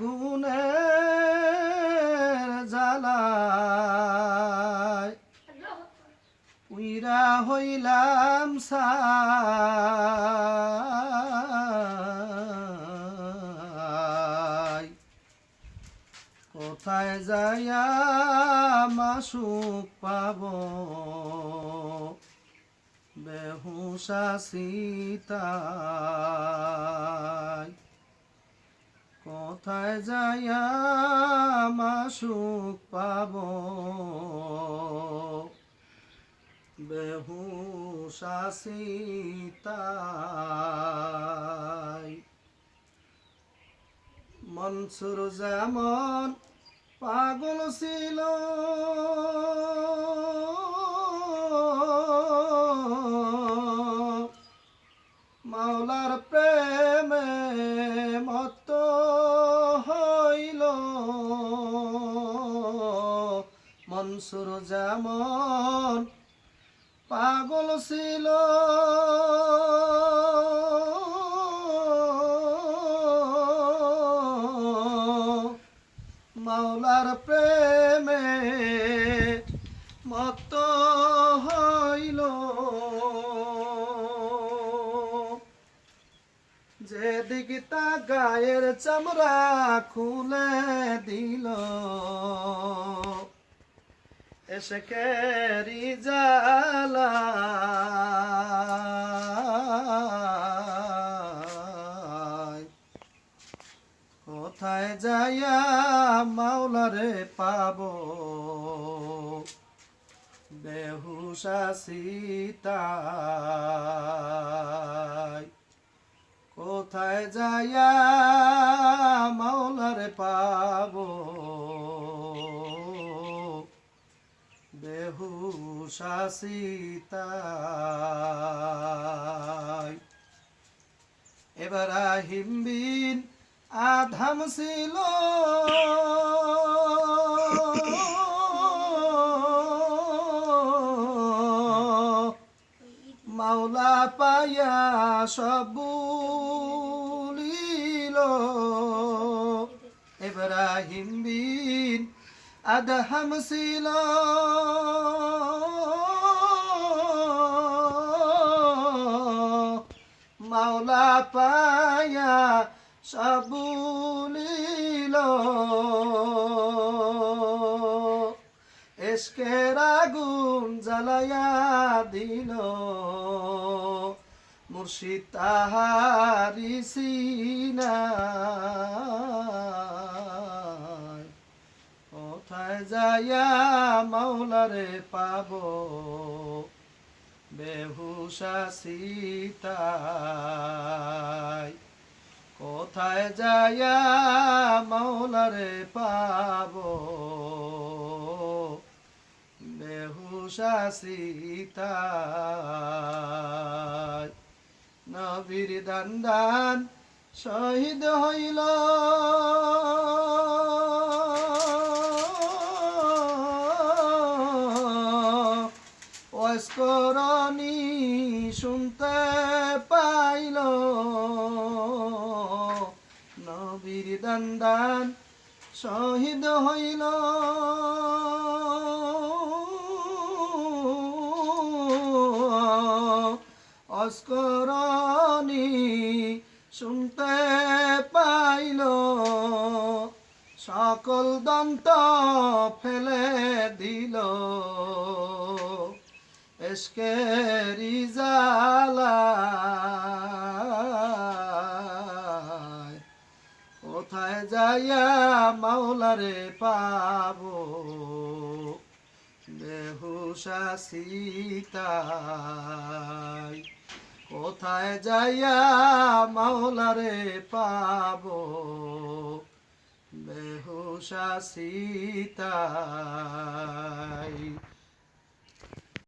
গুণের জ্বালায়। উইরা হইলাম সাই। কোথায় যাইয়া মাসুক পাব? বেহুসা সীতাই কোথায় যাইয়া মাসুক পাব? বেহুসা সীতাই মনসুর যেমন পাগল ছিল মনসুর যেমন পাগল ছিল। মাওলার প্রেমে মত হইল। যেদিকে তা গায়ের চামড়া খুলে দিল। এসে কেরি জালা। কোথায় যাইয়া মাওলারে পাব? বেহুসা সীতাই কোথায় যাইয়া মাওলারে পাব? বেহুসা সীতাই এবার আহিমবিন আধাম ছিল। মাওলা পায়া সবুলিল ইব্রাহিম বিন আদহাম ছিল। মাওলা পায়া সবুলিল এসকের আগুন জ্বালায়া দিল। মুর্শিদ তাহারি সিনায়। কোথায় যাইয়া মাওলারে পাব? বেহুসা সীতায়। কোথায় যাইয়া মাওলারে পাব? বেহুসা সীতায়। নবীর দান দান শহীদ হইল। ওস্করণী শুনতে পাইল। নবীর দান দান শহীদ হইল। অস্করণী শুনতে পাইল। সকল দন্ত ফেলে দিল। এসকেরি জালায় কোথায় যাইয়া মাওলারে পাবো বেহুসা সীতাই কোথায় যাইয়া মাওলারে পাবো বেহুসা সীতাই